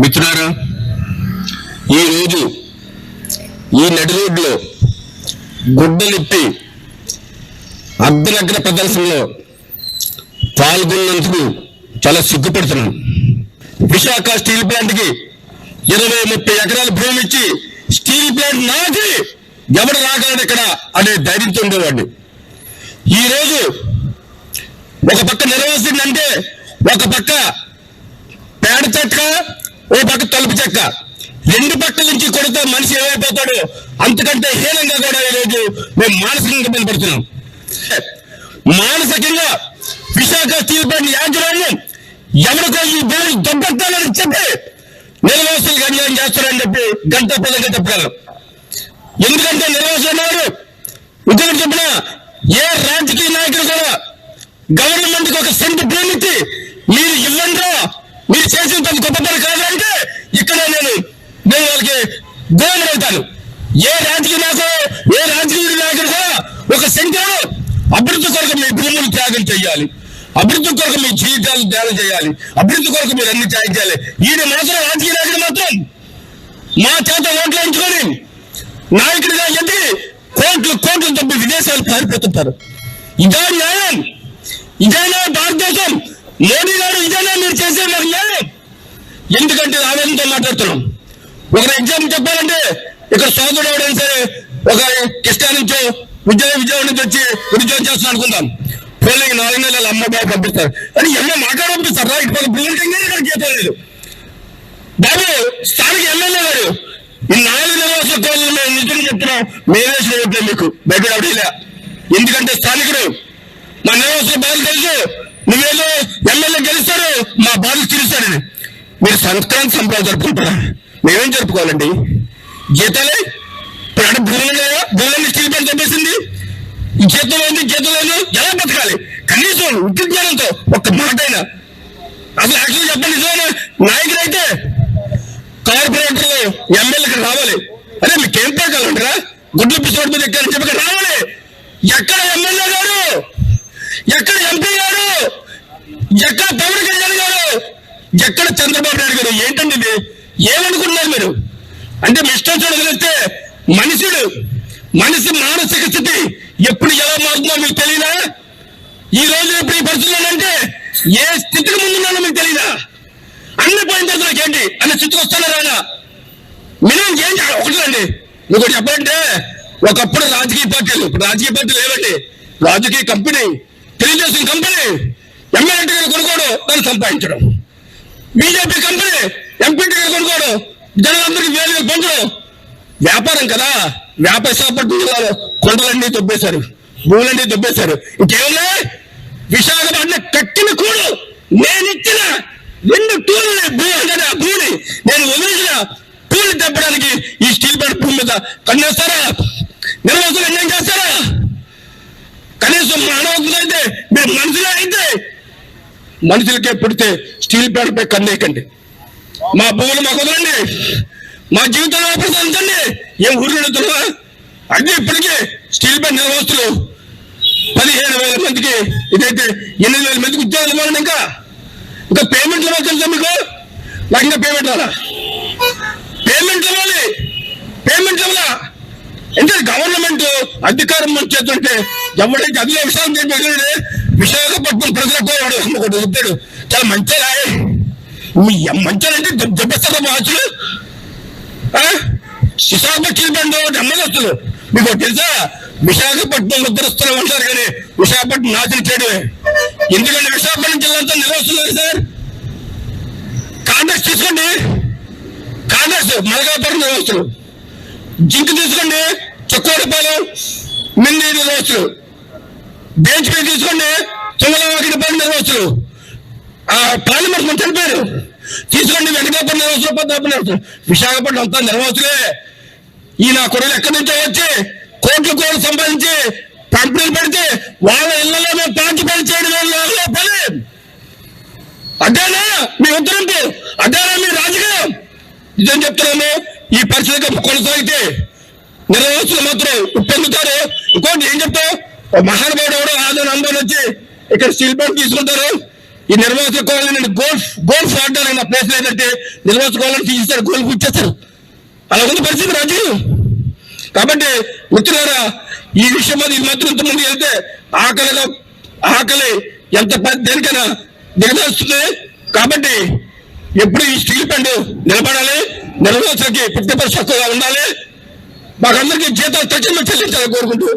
మిత్రులారా ఈరోజు ఈ నడి రోడ్లో గుడ్డలిప్పి అర్ధనగ్న ప్రదర్శనలో పాల్గొన్నందుకు చాలా సిగ్గుపడుతున్నాను. విశాఖ స్టీల్ ప్లాంట్కి ఇరవై ముప్పై ఎకరాల భూమి ఇచ్చి స్టీల్ ప్లాంట్ నాకి ఎవడు రాగలడు ఇక్కడ అనే ధైర్యంతో ఉండేవాడిని. ఈ రోజు ఒక పక్క నిర్వహిస్తుందంటే ఒక పక్క పేడ చెక్క ఓ పక్క తలుపు చెక్క. రెండు పక్కల నుంచి కొడితే మనిషి ఏమైపోతాడు? అంతకంటే హీనంగా కూడా ఈరోజు మేము మానసికంగా బయలుపడుతున్నాం. మానసికంగా విశాఖ స్టీల్ ప్లాంట్ యాజమాన్యం ఎవరికో ఈ భూమి దొబ్బెత్తాలని చెప్పి నిర్వాసులకు అన్యాయం చేస్తారని చెప్పి గంట పదంగా చెప్పగలం ఎందుకంటే నిర్వాసులు ఉన్నారు? ఇంకొకటి చెప్పిన? ఏ రాజకీయ నాయకుడు కూడా గవర్నమెంట్ ఒక సెంట్ భూమికి మీరు ఇవ్వండి మీరు చేసిన పని గొప్ప పని కాదంటే ఇక్కడ నేను నేను వాళ్ళకి దూరం అవుతాను ఏ రాజకీయ నాయకుడు ఏ రాజకీయ నాయకుడు ఒక సంఖ్యలో అభివృద్ధి కొరకు మీ భూములు త్యాగం చేయాలి. అభివృద్ధి కొరకు మీ జీవితాలు త్యాగం చేయాలి. అభివృద్ధి కొరకు మీరు అన్ని త్యాగం చేయాలి. ఈయన మాత్రం రాజకీయ నాయకుడు మాత్రం మా చేత ఓట్లు ఎంచుకొని నాయకుడిగా ఎదిగి కోట్లు కోట్లు తప్పి విదేశాలు పారిపోతుంటారు. ఇదే న్యాయం. ఇదేనా భారతదేశం. మోడీ గారు ఇదేనా మీరు చేసే మాకు న్యాయం ఎందుకంటే ఆవేదనతో మాట్లాడుతున్నాం. ఒక ఎగ్జాంపుల్ చెప్పాలంటే ఇక్కడ సోదరుడు ఎవడైనా సరే ఒక కిష్టా నుంచో విజయ విజయవాడ నుంచి వచ్చి ఉద్యోగం చేస్తున్నా అనుకుందాం. పోలింగ్ నాలుగు నెలలు అమ్మ బాబు పంపిస్తారు. అని ఎన్నో మాట్లాడ పంపిస్తారు. రా ఇటు ఇక్కడ జీతం లేదు. బాబు స్థానిక ఎమ్మెల్యే గారు ఈ నాలుగు నెలల కోళ్ళు మేము నిజం చెప్తున్నాం మేమే చేయట్లేదు మీకు. బయట ఎవడేలా ఎందుకంటే స్థానికుడు మా నివాసుల బాధలు తెలుసు. నువ్వేదో ఎమ్మెల్యే గెలుస్తాడు మా బాధలు తీరుస్తాడని మీరు సంక్రాంతి సంబరాలు జరుపుకుంటారా? మేమేం జరుపుకోవాలండి? జీతాలే ఇప్పుడు భూములు లేవా భూములన్నీ స్టీల్ ప్లాంట్ చెప్పేసింది ఈ జీతం ఏంది జీతం లేదు ఎలా బతకాలి? కనీసం ఉద్యోగ ఒక్క మాట అయినా. అసలు యాక్చువల్ చెప్పండి నిజమైన అయితే కార్పొరేటర్లు ఎమ్మెల్యేకి రావాలి. అరే మీకేం పేకాలంటారా గుడ్లు పిచ్చోడి మీద ఎక్కారని చెప్పి రావాలి. ఎక్కడ ఎమ్మెల్యే గారు? ఎక్కడ ఎంపీ గారు? ఎక్కడ పవన్ కళ్యాణ్ గారు? ఎక్కడ చంద్రబాబు నాయుడు గారు? ఏంటండి ఇది? ఏమనుకుంటున్నారు మీరు? అంటే మీ ఇష్టం మనుషుడు మనిషి మానసిక స్థితి ఎప్పుడు ఎలా మారుతుందో మీకు తెలియదా? ఈ రోజు ఇప్పుడు ఈ పరిస్థితుల్లో అంటే ఏ స్థితికి ముందున్నానో మీకు తెలియదా? అన్ని పోయిన తర్వాత నాకేంటి అన్న స్థితికి వస్తానా రానా? మినిమం ఏం చేయాలి? ఒకటండి ఇంకోటి చెప్పాలంటే ఒకప్పుడు రాజకీయ పార్టీలు ఇప్పుడు రాజకీయ పార్టీలు లేవండి. రాజకీయ కంపెనీ తెలుగుదేశం కంపెనీ ఎమ్మెల్యే గారు దాన్ని సంపాదించడం. బీజేపీ కంపెనీ ఎంపీ గారు కొనుక్కోవడం జనాలందరికీ వేలు పంచడం వ్యాపారం కదా వ్యాపార సాపట్టు జిల్లాలో కొండలన్నీ దొబ్బేశారు భూములన్నీ దొబ్బేశారు ఇంకేమున్నా విశాఖపట్నం కట్టిన కూడు నేనిచ్చిన రెండు టూల్ని భూ అంటే ఆ భూమిని నేను వదిలించిన పూలు దెబ్బడానికి ఈ స్టీల్ ప్లాంట్ భూమి మీద కన్నేస్తారా? నిర్వాసులు చేస్తారా? కనీసం మానవత్వం అయితే మీరు మనుషులే అయితే మనుషులకే పుడితే స్టీల్ ప్లాంట్ పై కన్నేయకండి మా భూములు మాకు వదలండి. మా జీవితంలో ప్రశాంతండి ఏం ఊరుతున్నా అన్ని ఇప్పటికే స్టీల్ ప్లాంట్ నిర్వాసులు పదిహేను వేల మందికి ఇదైతే ఎనిమిది వేల మందికి ఉద్యోగాలు ఇవ్వాలండి ఇంకా. ఇంకా పేమెంట్లు ఇవ్వాలి తెలుసా మీకు? నాకు ఇంకా పేమెంట్ రాలా? పేమెంట్ ఇవ్వాలి. పేమెంట్ ఇవ్వాలా? ఎందుకంటే గవర్నమెంట్ అధికారం చేస్తుంటే చేతుంటే ఎవడైతే అదే విషయాలు విశాఖపట్నం ప్రజలకు వాడు ఒకటి చెప్పాడు చాలా మంచిగా మీ మంచాలంటే దెబ్బస్తారా మార్చులు విశాఖపట్నం బండి ఒకటి అమ్మదస్తులు మీకు తెలుసా? విశాఖపట్నం ముద్రస్తులు అంటారు కానీ విశాఖపట్నం నాశనం చేయడమే. ఎందుకంటే విశాఖపట్నం జిల్లా అంతా నిలవస్తున్నారు సార్. కాంగ్రెస్ తీసుకోండి. కాంగ్రెస్ మలకాపురం నిలవస్తులు జింక్ తీసుకోండి. చొక్కోడిపాలెం మిండి నిలవస్తులు బెంచ్ పై తీసుకోండి. తుమ్మలవాకి పని నిర్వహించు ఆ పార్లమెంట్ మంత్రి పేరు తీసుకోండి వెంకటాపురం నిర్వహించు పద్మాపురం నిర్వహించు విశాఖపట్నం అంతా నిర్వహించులే ఈ నా కొడుకులు ఎక్కడి నుంచో వచ్చి కోట్లు కోట్లు సంపాదించి కంపెనీలు పెడితే వాళ్ళ ఇళ్ళలో మేము పార్టీ పని చేయడం వల్ల పని. అదేనా మీ ఉత్తరంపు? అదేనా మీ రాజకీయం? నిజం చెప్తున్నాను ఈ పరిస్థితి కొనసాగితే నిర్వాసులు మాత్రం ఉప్పొందుతారు ఇంకోటి ఏం చెప్తావు? మహానుభావుడు ఎవడో ఆదరణ నంబర్ వచ్చి ఇక్కడ స్టీల్ ప్లాంట్ తీసుకుంటారు. ఈ నిర్వాసిత నేను గోల్ఫ్ గోల్ఫ్ ఆడడానికి నా ప్లేస్ లేదంటే నిర్వాసిత తీసిస్తారు గోల్ఫ్ ఇచ్చేస్తారు అలా ఉంది పరిస్థితి రాజు. కాబట్టి మిత్రులారా ఈ విషయం మీద ఈ మధ్య ఇంతమంది వెళ్తే ఆకలిగా ఆకలి ఎంత పెద్ద దేనికైనా దిగదొస్తుంది కాబట్టి ఎప్పుడు ఈ స్టీల్ పండు నిలబడాలి నిర్వాసులకి పుట్టిన హక్కుగా ఉండాలి. మాకందరికీ జీతాలు తక్షణమే చెల్లించాలని కోరుకుంటూ